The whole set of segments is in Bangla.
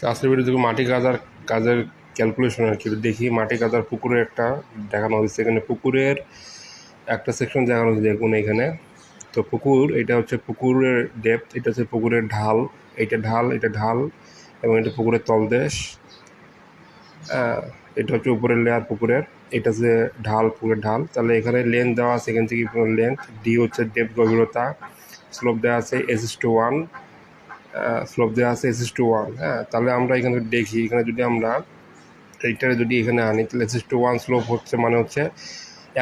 তো ভিডিও দেখুন মাটি কাদার কাজের ক্যালকুলেশন আর কি দেখি মাটি কাদার পুকুরের একটা দেখানো হয়েছে। এখানে পুকুরের একটা সেকশন দেখানো হয়েছে দেখুন এখানে। তো পুকুর, এটা হচ্ছে পুকুরের ডেপথ এটা হচ্ছে পুকুরের ঢাল। এটা ঢাল এটা ঢাল এবং এটা পুকুরের তলদেশ। এটা হচ্ছে উপরের লেয়ার পুকুরের, এটা হচ্ছে ঢাল, পুকুরের ঢাল। তাহলে এখানে লেন্থ দেওয়া আছে, এখান থেকে লেন্থ ডি হচ্ছে ডেপথ গভীরতা। স্লোপ দেওয়া আছে এস টু ওয়ান স্লোপ দেওয়া আছে এস ইস টু ওয়ান হ্যাঁ? তাহলে আমরা এখানে দেখি, এখানে যদি আমরা এইটারে যদি এখানে আনি, তাহলে S is to one slope হচ্ছে মানে হচ্ছে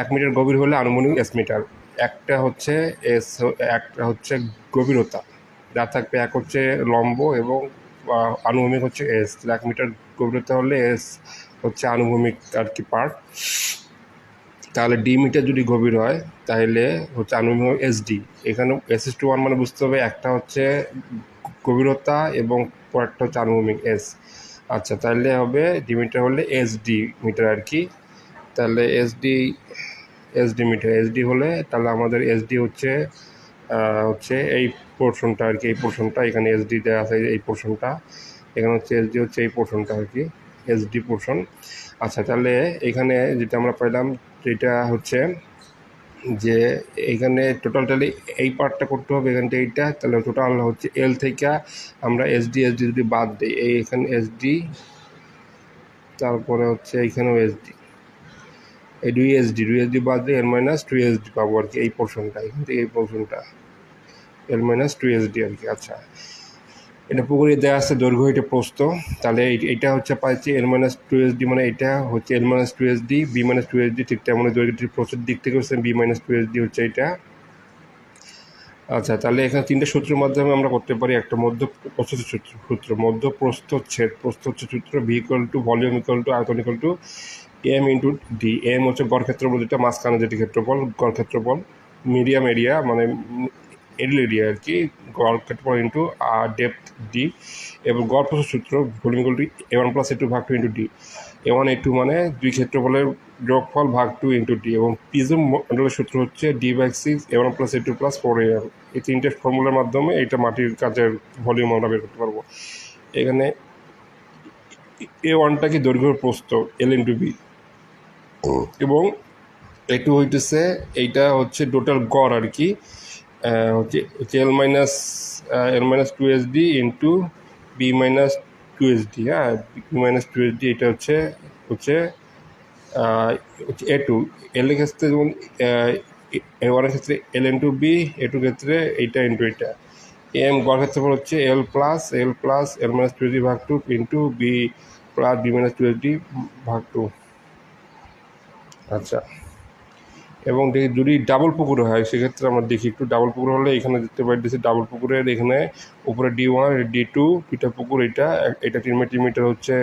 এক মিটার গভীর হলে আনুমানিক এস মিটার একটা হচ্ছে এস একটা হচ্ছে গভীরতা। যা থাকবে এক হচ্ছে লম্ব এবং আনুভূমিক হচ্ছে এস এক মিটার গভীরতা হলে এস হচ্ছে আনুভূমিক আর কি পার্ট তাহলে ডি মিটার যদি গভীর হয়, তাহলে হচ্ছে আনুভূমিক এস ডি এখানে এস এস টু ওয়ান মানে বুঝতে হবে একটা হচ্ছে গভীরতা এবং পরেরটা হচ্ছে আনুভূমিক এস আচ্ছা তাহলে হবে ডি মিটার হলে এস ডি মিটার আর কি। তাহলে S D S D meter S D হলে তাহলে আমাদের এস ডি হচ্ছে হচ্ছে এই পোর্শনটা আর কি, এই পোর্শনটা, এখানে এস ডি দেওয়া আছে এই পোর্শনটা। এখানে হচ্ছে এস ডি হচ্ছে এই পোর্শনটা আর কি এস ডি পোর্শন। আচ্ছা তাহলে এখানে যেটা আমরা পাইলাম যেটা হচ্ছে যে এখানে টোটালটালি এই পার্টটা করতে হবে, এখান থেকে এইটা, তাহলে টোটাল হচ্ছে এল থেকে আমরা এস ডি এস ডি যদি বাদ দিই, এই এখানে এস ডি তারপরে হচ্ছে এইখানেও এস ডি এই দুই এস ডি দুই এস ডি বাদ দিই L minus two S D পাবো আর কি, এই পোর্শনটা এখান থেকে এই পোর্শনটা L minus two S D আর কি আচ্ছা। এটা পুকুরে দেওয়া আছে দৈর্ঘ্য, এটা প্রস্থ। তাহলে এইটা হচ্ছে পাচ্ছি L minus two S D মানে এটা হচ্ছে L minus two S D B minus two S D ঠিক তেমন দৈর্ঘ্যটির প্রস্থের দিক থেকে হচ্ছে B minus two S D হচ্ছে এটা। আচ্ছা তাহলে এখানে তিনটে সূত্রের মাধ্যমে আমরা করতে পারি, একটা মধ্য প্রস্থ সূত্র সূত্র, মধ্য প্রস্থচ্ছেদ প্রস্থচ্ছেদ সূত্র V equal to volume equal to আয়তন equal to M into D M হচ্ছে গড় ক্ষেত্রফল, যেটা মাঝখানে যেটি ক্ষেত্রফল, গড় ক্ষেত্রফল মিডিয়াম এরিয়া মানে এরিল এরিয়া আর কি গড় ক্ষেত্রফল ইন্টু আর ডেপথ ডি এবং গড় প্রস্থ সূত্র volume equal to A one plus A two ভাগ two into D A one A two মানে দুই ক্ষেত্রফলের যোগফল ভাগ টু ইন্টু ডি এবং পিজম মন্ডলের সূত্র হচ্ছে D by six A one plus A two plus four A এই তিনটে ফর্মুলার মাধ্যমে এটা মাটির কাজের ভলিউম আমরা বের করতে পারব। এখানে এ ওয়ানটা কি দৈর্ঘ্য প্রস্থ এল ইন্টু বি এবং একটু হইতেছে, এইটা হচ্ছে টোটাল গড় আর কি। হচ্ছে হচ্ছে L minus L minus two S D into B minus two S D হ্যাঁ? B minus two S D এটা হচ্ছে হচ্ছে হচ্ছে এ টু এল ক্ষেত্রে যেমন ওয়ানের ক্ষেত্রে L into B A two ক্ষেত্রে এইটা ইন্টু এটা এম গড় ক্ষেত্রফল হচ্ছে L plus L plus L minus two D ভাগ two into B plus B minus two D ভাগ টু আচ্ছা। এবং দেখি যদি ডাবল পুকুর হয়, সেক্ষেত্রে আমরা দেখি একটু ডাবল পুকুর হলে এখানে দেখতে পাইতেছি ডাবল পুকুরের এখানে উপরে ডি ওয়ান ডি টু দুইটা পুকুর এটা এটা তিন মিটার মিটার হচ্ছে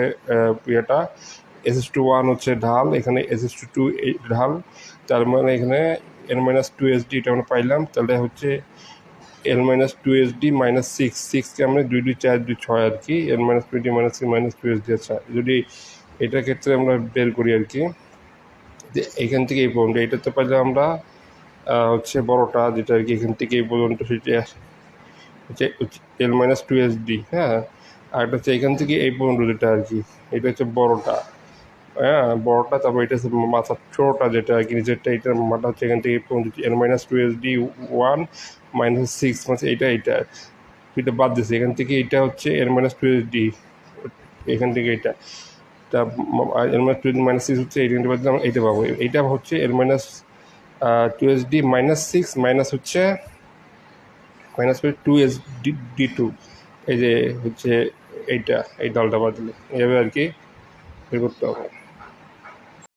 ইয়েটা। এস এস টু ওয়ান হচ্ছে ঢাল, এখানে এস এস টু টু ঢাল, তার মানে এখানে L minus two S D এটা আমরা পাইলাম, তাহলে হচ্ছে L minus two S D minus six সিক্সকে আমরা দুই দুই, চার, দুই, ছয় আর কি L minus twenty minus six minus two S D আচ্ছা যদি এটার ক্ষেত্রে আমরা বের করি আর কি এখান থেকে এই পর্যন্ত এটাতে পাইলে আমরা হচ্ছে বড়টা যেটা আর কি এখান থেকে এই পর্যন্ত সেটা হচ্ছে L minus two S D হ্যাঁ? আর একটা হচ্ছে এখান থেকে এই পর্যন্ত যেটা আর কি, এটা হচ্ছে বড়টা হ্যাঁ? বড়টা, তারপর এটা হচ্ছে মাথার ছোটোটা যেটা আর কি নিচেরটা এটার মাথা হচ্ছে এখান থেকে এই পর্যন্ত L minus two S D one minus six মানে এইটা এইটা এটা বাদ দিচ্ছে এখান থেকে এটা হচ্ছে L minus two S D এখান থেকে এটা। তা L minus two minus six হচ্ছে এইট ইন্টু আমরা এইটা পাবো। এইটা হচ্ছে L minus two S D minus six minus হচ্ছে, minus two S D D two. এই যে হচ্ছে এইটা, এই দলটা বাদলে দিলে। এইভাবে আর কি বের করতে হবে।